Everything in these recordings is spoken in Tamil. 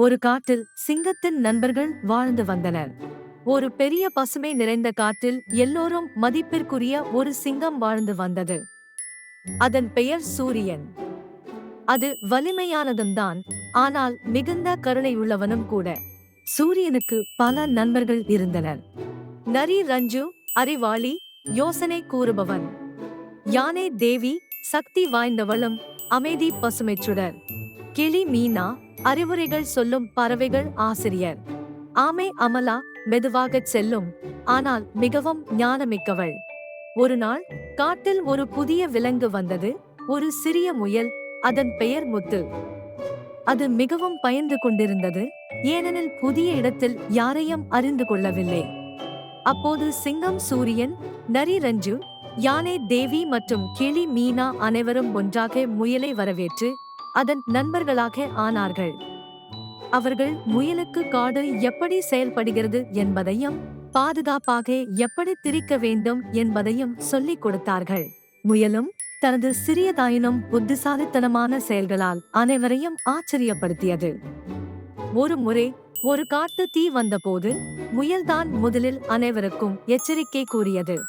ஒரு காட்டில் சிங்கத்தின் நண்பர்கள் வாழ்ந்து வந்தனர். ஒரு பெரிய பசுமை நிறைந்த காட்டில் எல்லோரும் மதிப்பிற்குரிய ஒரு சிங்கம் வாழ்ந்து வந்தது. அதன் பெயர் சூரியன். அது வலிமையானதும் தான் ஆனால் மிகுந்த கருணையுள்ளவனும் கூட. சூரியனுக்கு பல நண்பர்கள் இருந்தனர். நரி ரஞ்சு அறிவாளி யோசனை கூறுபவன். யானை தேவி சக்தி வாய்ந்தவளும் அமைதி பசுமைச்சுடர். கிளி மீனா அறிவுரைகள் சொல்லும் பறவைகள் ஆசிரியர். ஆமை அமலா மெதுவாகச் செல்லும் ஆனால் மிகவும் ஞானமிக்கவள். ஒரு நாள் காட்டில் ஒரு புதிய விலங்கு வந்தது ஒரு சிறிய முயல் அதன் பெயர் முத்து. அது மிகவும் பயந்து கொண்டிருந்தது ஏனெனில் புதிய இடத்தில் யாரையும் அறிந்து கொள்ளவில்லை. அப்போது சிங்கம் சூரியன் நரி ரஞ்சு யானை தேவி மற்றும் கிளி மீனா அனைவரும் ஒன்றாக முயலை வரவேற்று அதன் நண்பர்களாக ஆனார்கள். அவர்கள் முயலுக்கு காடு எப்படி செயல்படுகிறது என்பதையும் பாதுகாப்பாக எப்படி திரிக்க வேண்டும் என்பதையும் சொல்லிக் கொடுத்தார்கள். முயலும் தனது சிறியதாயினும் புத்திசாலித்தனமான செயல்களால் அனைவரையும் ஆச்சரியப்படுத்தியது. ஒரு முறை ஒரு காட்டு தீ வந்தபோது முயல்தான் முதலில் அனைவருக்கும் எச்சரிக்கை கூறியது.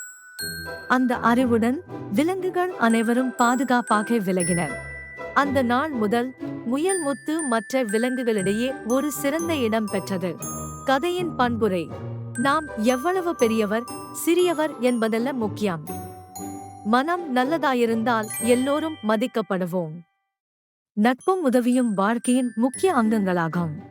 அந்த அறிவுடன் விலங்குகள் அனைவரும் பாதுகாப்பாக விலகினர். அந்த நாள் முதல் முயல் முத்து மற்ற விலங்குகளிடையே ஒரு சிறந்த இடம் பெற்றது. கதையின் பண்புரை நாம் எவ்வளவு பெரியவர் சிறியவர் என்பதல்ல முக்கியம். மனம் நல்லதாயிருந்தால் எல்லோரும் மதிக்கப்படுவோம். நட்பும் உதவியும் வாழ்க்கையின் முக்கிய அங்கங்களாகும்.